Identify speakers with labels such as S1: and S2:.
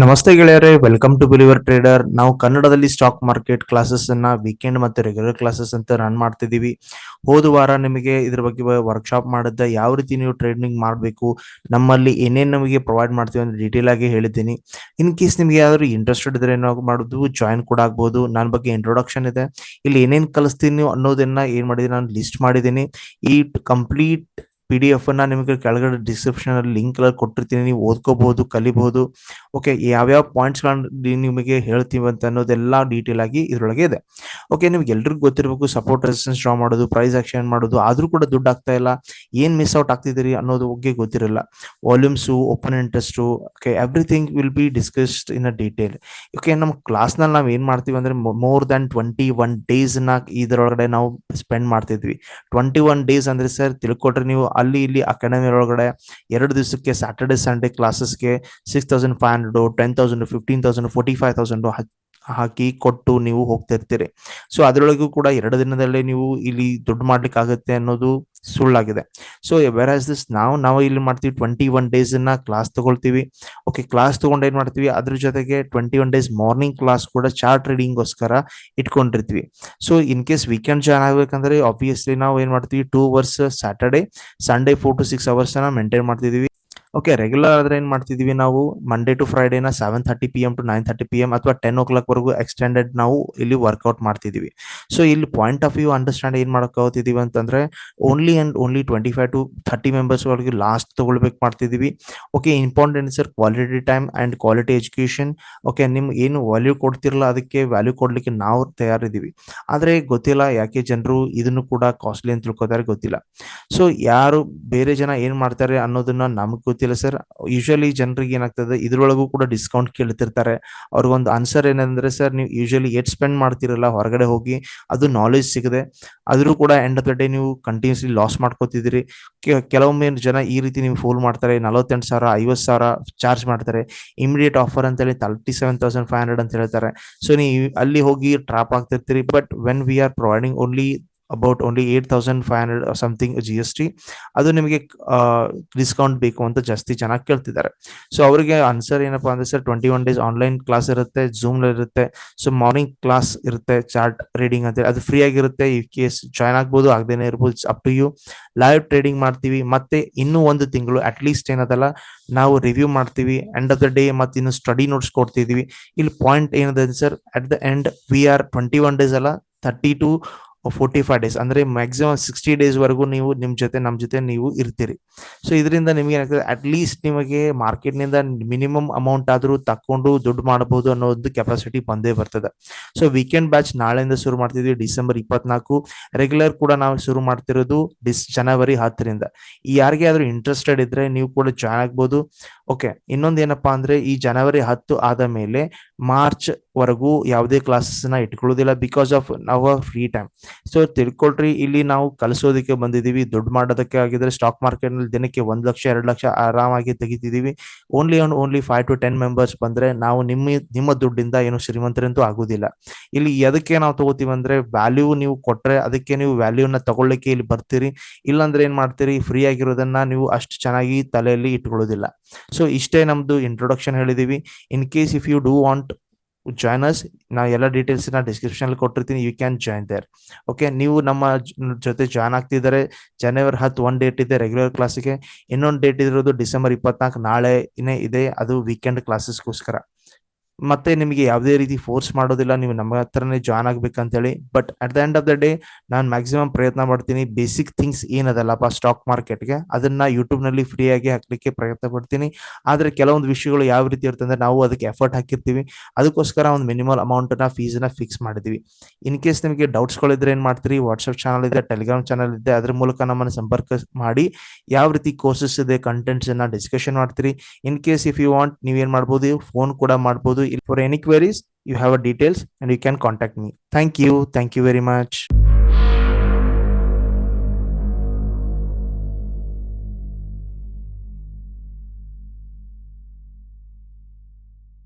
S1: ನಮಸ್ತೆ ಗೆಳೆಯರೆ welcome to believer trader ನಾವು ಕನ್ನಡದಲ್ಲಿ ಸ್ಟಾಕ್ ಮಾರ್ಕೆಟ್ ಕ್ಲಾಸಸ್ ಅನ್ನ ವೀಕೆಂಡ್ ಮತ್ತೆ ರೆಗ್ಯುಲರ್ ಕ್ಲಾಸಸ್ ಅಂತ ರನ್ ಮಾಡ್ತಿದೀವಿ ಹೋದ ವಾರ ನಿಮಗೆ ಇದ್ರ ಬಗ್ಗೆ ವರ್ಕ್ಶಾಪ್ ಮಾಡಿದ್ದ ಯಾವ ರೀತಿ ನೀವು ಟ್ರೇಡಿಂಗ್ ಮಾಡಬೇಕು, ನಮ್ಮಲ್ಲಿ ಏನೇನು ನಮಗೆ ಪ್ರೊವೈಡ್ ಮಾಡ್ತೀವಿ ಅಂತ ಡೀಟೇಲ್ ಆಗಿ ಹೇಳಿದ್ದೀನಿ. ಇನ್ ಕೇಸ್ ನಿಮ್ಗೆ ಯಾವ್ದಾದ್ರು ಇಂಟ್ರೆಸ್ಟೆಡ್ ಇದ್ರೆ ಏನೋ ಮಾಡೋದು ಜಾಯಿನ್ ಕೂಡ ಆಗ್ಬೋದು. ನನ್ನ ಬಗ್ಗೆ ಇಂಟ್ರೊಡಕ್ಷನ್ ಇದೆ. ಇಲ್ಲಿ ಏನೇನು ಕಲಿಸ್ತೀನಿ ಅನ್ನೋದನ್ನ ಏನ್ ಮಾಡಿದೀನಿ ನಾನು ಲಿಸ್ಟ್ ಮಾಡಿದ್ದೀನಿ. ಈ ಕಂಪ್ಲೀಟ್ ಪಿ ಡಿ ಎಫ್ ಅನ್ನ ನಿಮಗೆ ಕೆಳಗಡೆ ಡಿಸ್ಕ್ರಿಪ್ಷನ್ ಅಲ್ಲಿ ಲಿಂಕ್ ಕೊಟ್ಟಿರ್ತೀನಿ. ನೀವು ಓದ್ಕೋಬಹುದು, ಕಲಿಬಹುದು. ಓಕೆ ಯಾವ್ಯಾವ ಪಾಯಿಂಟ್ಸ್ ನಿಮಗೆ ಹೇಳ್ತೀವಿ ಅಂತ ಅನ್ನೋದೆಲ್ಲ ಡೀಟೇಲ್ ಆಗಿ ಇದರೊಳಗೆ ಇದೆ. ಓಕೆ ನಿಮ್ಗೆ ಎಲ್ರಿಗೂ ಗೊತ್ತಿರಬೇಕು ಸಪೋರ್ಟ್ ರೆಸಿಸ್ಟೆನ್ಸ್ ಡ್ರಾ ಮಾಡೋದು ಪ್ರೈಸ್ ಆಕ್ಷನ್ ಮಾಡೋದು. ಆದ್ರೂ ಕೂಡ ದುಡ್ಡು ಆಗ್ತಾ ಇಲ್ಲ. ಏನ್ ಮಿಸ್ ಔಟ್ ಆಗ್ತಿದ್ದೀರಿ ಅನ್ನೋದು ಬಗ್ಗೆ ಗೊತ್ತಿರಲ್ಲ. Volumes open interest okay everything will be discussed in a detail okay ನಮ್ಮ ಕ್ಲಾಸ್ನಲ್ಲಿ ನಾವು ಏನ್ ಮಾಡ್ತೀವಿ ಅಂದ್ರೆ ಮೋರ್ ದನ್ ಟ್ವೆಂಟಿ ಒನ್ ಡೇಸ್ನ ಇದರೊಳಗಡೆ ನಾವು ಸ್ಪೆಂಡ್ ಮಾಡ್ತಿದ್ವಿ. ಟ್ವೆಂಟಿ ಒನ್ ಡೇಸ್ ಅಂದ್ರೆ ಸರ್ ತಿಳ್ಕೊಟ್ರೆ ನೀವು ಅಲ್ಲಿ ಇಲ್ಲಿ ಅಕಾಡೆಮಿ ಒಳಗಡೆ ಎರಡು ದಿವಸಕ್ಕೆ Saturday Sunday ಕ್ಲಾಸಸ್ಗೆ six thousand five hundred ten thousand fifteen thousand forty five thousand ಹಾಕಿ ಕೊಟ್ಟು ನೀವು ಹೋಗ್ತಾ ಇರ್ತೀರಿ. ಸೊ ಅದರೊಳಗೂ ಕೂಡ ಎರಡು ದಿನದಲ್ಲೇ ನೀವು ಇಲ್ಲಿ ದುಡ್ಡು ಮಾಡ್ಲಿಕ್ಕೆ ಆಗುತ್ತೆ ಅನ್ನೋದು ಸುಳ್ಳಾಗಿದೆ. ಸೊ ವೆರ್ ಆಸ್ ದಿಸ್ ನಾವು ನಾವು ಇಲ್ಲಿ ಮಾಡ್ತೀವಿ ಟ್ವೆಂಟಿ ಒನ್ ಡೇಸ್ನ ಕ್ಲಾಸ್ ತಗೊಳ್ತೀವಿ. ಓಕೆ ಕ್ಲಾಸ್ ತಗೊಂಡು ಏನ್ ಮಾಡ್ತೀವಿ? ಅದ್ರ ಜೊತೆಗೆ twenty one days morning class ಕೂಡ ಚಾರ್ಟ್ ರೀಡಿಂಗ್ಗೋಸ್ಕರ ಇಟ್ಕೊಂಡಿರ್ತೀವಿ. So in case weekend join ಆಗ್ಬೇಕಂದ್ರೆ ಆಬ್ವಿಯಸ್ಲಿ ನಾವು ಏನ್ ಮಾಡ್ತೀವಿ? Two hours Saturday Sunday four to six ಅವರ್ಸ್ನ maintain ಮಾಡ್ತಿದೀವಿ ಓಕೆ ರೆಗ್ಯುಲರ್ ಆದ್ರೆ ಏನ್ ಮಾಡ್ತಿದೀವಿ ನಾವು? Monday to ಫ್ರೈಡೇನ seven thirty P M to nine thirty P M ಅಥವಾ ಟೆನ್ ಓ ಕ್ಲಾಕ್ ವರೆಗೂ ಎಕ್ಸ್ಟೆಂಡೆಡ್ ನಾವು ಇಲ್ಲಿ ವರ್ಕೌಟ್ ಮಾಡ್ತಿದೀವಿ. ಸೊ ಇಲ್ಲಿ ಪಾಯಿಂಟ್ ಆಫ್ ವ್ಯೂ ಅಂಡರ್ಸ್ಟ್ಯಾಂಡ್ ಏನ್ ಮಾಡ್ಕೋತಿದೀವಿ ಅಂತಂದ್ರೆ only and only twenty five to thirty members ಒಳಗೆ ಲಾಸ್ಟ್ ತಗೊಳ್ಬೇಕು ಮಾಡ್ತಿದೀವಿ. Okay important sir quality time and quality education okay ನಿಮ್ಗೆ ಏನು ವ್ಯಾಲ್ಯೂ ಕೊಡ್ತಿರಲ್ಲ ಅದಕ್ಕೆ ವ್ಯಾಲ್ಯೂ ಕೊಡ್ಲಿಕ್ಕೆ ನಾವು ತಯಾರಿದ್ದೀವಿ ಆದ್ರೆ ಗೊತ್ತಿಲ್ಲ ಯಾಕೆ ಜನರು ಇದನ್ನು ಕೂಡ ಕಾಸ್ಟ್ಲಿ ಅಂತ ತಿಳ್ಕೊತಾರೆ, ಗೊತ್ತಿಲ್ಲ. ಸೊ ಯಾರು ಬೇರೆ ಜನ ಏನ್ ಮಾಡ್ತಾರೆ ಅನ್ನೋದನ್ನ ನಮಗ್ ಸರ್ ಯೂಶಲಿ ಜನರಿಗೆ ಏನಾಗ್ತದೆ, ಇದ್ರೊಳಗೂ ಕೂಡ ಡಿಸ್ಕೌಂಟ್ ಕೇಳ್ತಿರ್ತಾರೆ. ಅವ್ರಿಗೊಂದು ಆನ್ಸರ್ ಏನಂದ್ರೆ ಸರ್ ನೀವು ಯೂಶಲಿ ಏಟ್ ಸ್ಪೆಂಡ್ ಮಾಡ್ತಿರಲ್ಲ, ಹೊರಗಡೆ ಹೋಗಿ, ಅದು ನಾಲೆಜ್ ಸಿಗದೆ, ಆದರೂ ಕೂಡ ಎಂಡ್ ಆಫ್ ದ ಡೇ ನೀವು ಕಂಟಿನ್ಯೂಸ್ಲಿ ಲಾಸ್ ಮಾಡ್ಕೋತಿದ್ದೀರಿ. ಕೆಲವೊಮ್ಮೆ ಜನ ಈ ರೀತಿ ನೀವು ಫೋಲ್ ಮಾಡ್ತಾರೆ, ನಲವತ್ತೆಂಟು ಸಾವಿರ, ಐವತ್ತು ಸಾವಿರ ಚಾರ್ಜ್ ಮಾಡ್ತಾರೆ. ಇಮಿಡಿಯೇಟ್ ಆಫರ್ ಅಂತೇಳಿ thirty seven thousand five hundred ಅಂತ ಹೇಳ್ತಾರೆ. ಸೊ ನೀವು ಅಲ್ಲಿ ಹೋಗಿ trap ಆಗ್ತಿರ್ತೀರಿ but when we are providing only about only eight thousand five hundred something G S T ಅದು ನಿಮಗೆ ಡಿಸ್ಕೌಂಟ್ ಬೇಕು ಅಂತ ಜಾಸ್ತಿ ಜನ ಕೇಳ್ತಿದ್ದಾರೆ. ಸೊ ಅವರಿಗೆ ಆನ್ಸರ್ ಏನಪ್ಪಾ ಅಂದ್ರೆ sir twenty one days online class ಇರುತ್ತೆ ಜೂಮ್ ಇರುತ್ತೆ. ಸೊ ಮಾರ್ನಿಂಗ್ ಕ್ಲಾಸ್ ಇರುತ್ತೆ ಚಾರ್ಟ್ ರೀಡಿಂಗ್ ಅಂತ ಅದು ಫ್ರೀ ಆಗಿರುತ್ತೆ. ಈ ಕೇಸ್ ಜಾಯ್ನ್ ಆಗ್ಬೋದು, ಆಗದೇನೆ ಇರ್ಬೋದು. Up to you live trading ಮಾಡ್ತೀವಿ. ಮತ್ತೆ ಇನ್ನೂ ಒಂದು ತಿಂಗಳು ಅಟ್ ಲೀಸ್ಟ್ ಏನದಲ್ಲ, ನಾವು ರಿವ್ಯೂ ಮಾಡ್ತೀವಿ. ಎಂಡ್ ಆಫ್ ದ ಡೇ ಮತ್ತೆ ಇನ್ನು ಸ್ಟಡಿ ನೋಟ್ಸ್ ಕೊಡ್ತಿದೀವಿ ಇಲ್ಲಿ ಪಾಯಿಂಟ್ ಏನದ sir at the end we are twenty one days ಅಲ್ಲ thirty to forty five days ಅಂದ್ರೆ ಮ್ಯಾಕ್ಸಿಮಮ್ ಸಿಕ್ಸ್ಟಿ ಡೇಸ್ ವರೆಗೂ ನೀವು ನಿಮ್ ಜೊತೆ, ನಮ್ ಜೊತೆ ನೀವು ಇರ್ತೀರಿ. ಸೊ ಇದರಿಂದ ನಿಮ್ಗೆ ಏನಾಗ್ತದೆ? ಅಟ್ ಲೀಸ್ಟ್ ನಿಮಗೆ ಮಾರ್ಕೆಟ್ನಿಂದ ಮಿನಿಮಮ್ ಅಮೌಂಟ್ ಆದ್ರೂ ತಕೊಂಡು ದುಡ್ಡು ಮಾಡಬಹುದು ಅನ್ನೋ ಒಂದು ಕೆಪಾಸಿಟಿ ಬಂದೇ ಬರ್ತದೆ. ಸೊ ವೀಕೆಂಡ್ ಬ್ಯಾಚ್ ನಾಳೆಯಿಂದ ಶುರು ಮಾಡ್ತಿದ್ವಿ ಡಿಸೆಂಬರ್ ಇಪ್ಪತ್ನಾಲ್ಕು. ರೆಗ್ಯುಲರ್ ಕೂಡ ನಾವು ಶುರು ಮಾಡ್ತಿರೋದು ಡಿಸ್, ಜನವರಿ ಹತ್ತರಿಂದ. ಯಾರಿಗೆ ಆದ್ರೂ ಇಂಟ್ರೆಸ್ಟೆಡ್ ಇದ್ರೆ ನೀವು ಕೂಡ ಜಾಯ್ನ್ ಆಗ್ಬೋದು. ಓಕೆ ಇನ್ನೊಂದು ಏನಪ್ಪಾ ಅಂದ್ರೆ ಈ ಜನವರಿ ಹತ್ತು ಆದ ಮೇಲೆ ಮಾರ್ಚ್ ವರೆಗೂ ಯಾವುದೇ ಕ್ಲಾಸಸ್ನ ಇಟ್ಕೊಳ್ಳೋದಿಲ್ಲ because of our free time so ತಿಳ್ಕೊಳ್ರಿ, ಇಲ್ಲಿ ನಾವು ಕಲಿಸೋದಕ್ಕೆ ಬಂದಿದ್ದೀವಿ, ದುಡ್ಡು ಮಾಡೋದಕ್ಕೆ ಆಗಿದ್ರೆ ಸ್ಟಾಕ್ ಮಾರ್ಕೆಟ್ನಲ್ಲಿ ದಿನಕ್ಕೆ ಒಂದ್ ಲಕ್ಷ, ಎರಡು ಲಕ್ಷ ಆರಾಮಾಗಿ ತೆಗಿತಿದೀವಿ only on only five to ten members ಬಂದ್ರೆ ನಾವು ನಿಮ್ಮ ನಿಮ್ಮ ದುಡ್ಡಿಂದ ಏನು ಶ್ರೀಮಂತರಂತೂ ಆಗುದಿಲ್ಲ. ಇಲ್ಲಿ ಎದಕ್ಕೆ ನಾವು ತಗೋತೀವಿ ಅಂದ್ರೆ ವ್ಯಾಲ್ಯೂ ನೀವು ಕೊಟ್ರೆ ಅದಕ್ಕೆ ನೀವು ವ್ಯಾಲ್ಯೂನ ತಗೊಳ್ಳಿಕ್ಕೆ ಇಲ್ಲಿ ಬರ್ತೀರಿ. ಇಲ್ಲಾಂದ್ರೆ ಏನ್ ಮಾಡ್ತೀರಿ ಫ್ರೀ ಆಗಿರೋದನ್ನ ನೀವು ಅಷ್ಟು ಚೆನ್ನಾಗಿ ತಲೆಯಲ್ಲಿ ಇಟ್ಕೊಳ್ಳೋದಿಲ್ಲ. ಸೊ ಇಷ್ಟೇ ನಮ್ದು introduction ಹೇಳಿದೀವಿ. In case if you do want join us ನಾ ಎಲ್ಲ ಡೀಟೇಲ್ಸ್ನ ಡಿಸ್ಕ್ರಿಪ್ಷನ್ ಅಲ್ಲಿ ಕೊಟ್ಟಿರ್ತೀನಿ. You can join there okay ನೀವು ನಮ್ಮ ಜೊತೆ ಜಾಯ್ನ್ ಆಗ್ತಿದ್ದಾರೆ. ಜನವರಿ ಹತ್ತು ಒಂದು ಡೇಟ್ ಇದೆ ರೆಗ್ಯುಲರ್ ಕ್ಲಾಸಿಗೆ ಇನ್ನೊಂದು ಡೇಟ್ ಇರೋದು ಡಿಸೆಂಬರ್ ಇಪ್ಪತ್ನಾಲ್ಕು. ನಾಳೆ ಇದೆ. ಅದು ವೀಕೆಂಡ್ ಕ್ಲಾಸಸ್ಗೋಸ್ಕರ ಮತ್ತೆ ನಿಮಗೆ ಯಾವುದೇ ರೀತಿ ಫೋರ್ಸ್ ಮಾಡೋದಿಲ್ಲ, ನೀವು ನಮ್ಮ ಹತ್ರನೇ join ಆಗ್ಬೇಕಂತೇಳಿ. But at the end of the day ನಾನು ಮ್ಯಾಕ್ಸಿಮಮ್ ಪ್ರಯತ್ನ ಮಾಡ್ತೀನಿ. ಬೇಸಿಕ್ ಥಿಂಗ್ಸ್ ಏನದಲ್ಲಪ್ಪ ಸ್ಟಾಕ್ ಮಾರ್ಕೆಟ್ಗೆ ಅದನ್ನ ಯೂಟ್ಯೂಬ್ನಲ್ಲಿ ಫ್ರೀಯಾಗಿ ಹಾಕ್ಲಿಕ್ಕೆ ಪ್ರಯತ್ನ ಪಡ್ತೀನಿ. ಆದರೆ ಕೆಲವೊಂದು ವಿಷಯಗಳು ಯಾವ ರೀತಿ ಇರ್ತಂದ್ರೆ ನಾವು ಅದಕ್ಕೆ ಎಫರ್ಟ್ ಹಾಕಿರ್ತೀವಿ. ಅದಕ್ಕೋಸ್ಕರ ಒಂದು ಮಿನಿಮಲ್ ಅಮೌಂಟ್ ಫೀಸನ್ನು ಫಿಕ್ಸ್ ಮಾಡಿದ್ವಿ. ಇನ್ ಕೇಸ್ ನಿಮಗೆ ಡೌಟ್ಸ್ಗಳಿದ್ರೆ ಏನು ಮಾಡ್ತೀರಿ? ವಾಟ್ಸಪ್ ಚಾನಲ್ ಇದೆ ಟೆಲಿಗ್ರಾಮ್ ಚಾನಲ್ ಇದೆ, ಅದ್ರ ಮೂಲಕ ನಮ್ಮನ್ನು ಸಂಪರ್ಕ ಮಾಡಿ. ಯಾವ ರೀತಿ ಕೋರ್ಸಸ್ ಇದೆ ಕಂಟೆಂಟ್ಸನ್ನು ಡಿಸ್ಕಷನ್ ಮಾಡ್ತೀರಿ. In case if you want ನೀವೇನು ಮಾಡ್ಬೋದು ಫೋನ್ ಕೂಡ ಮಾಡ್ಬೋದು. for any queries you have a details and you can contact me. Thank you. Thank you very much.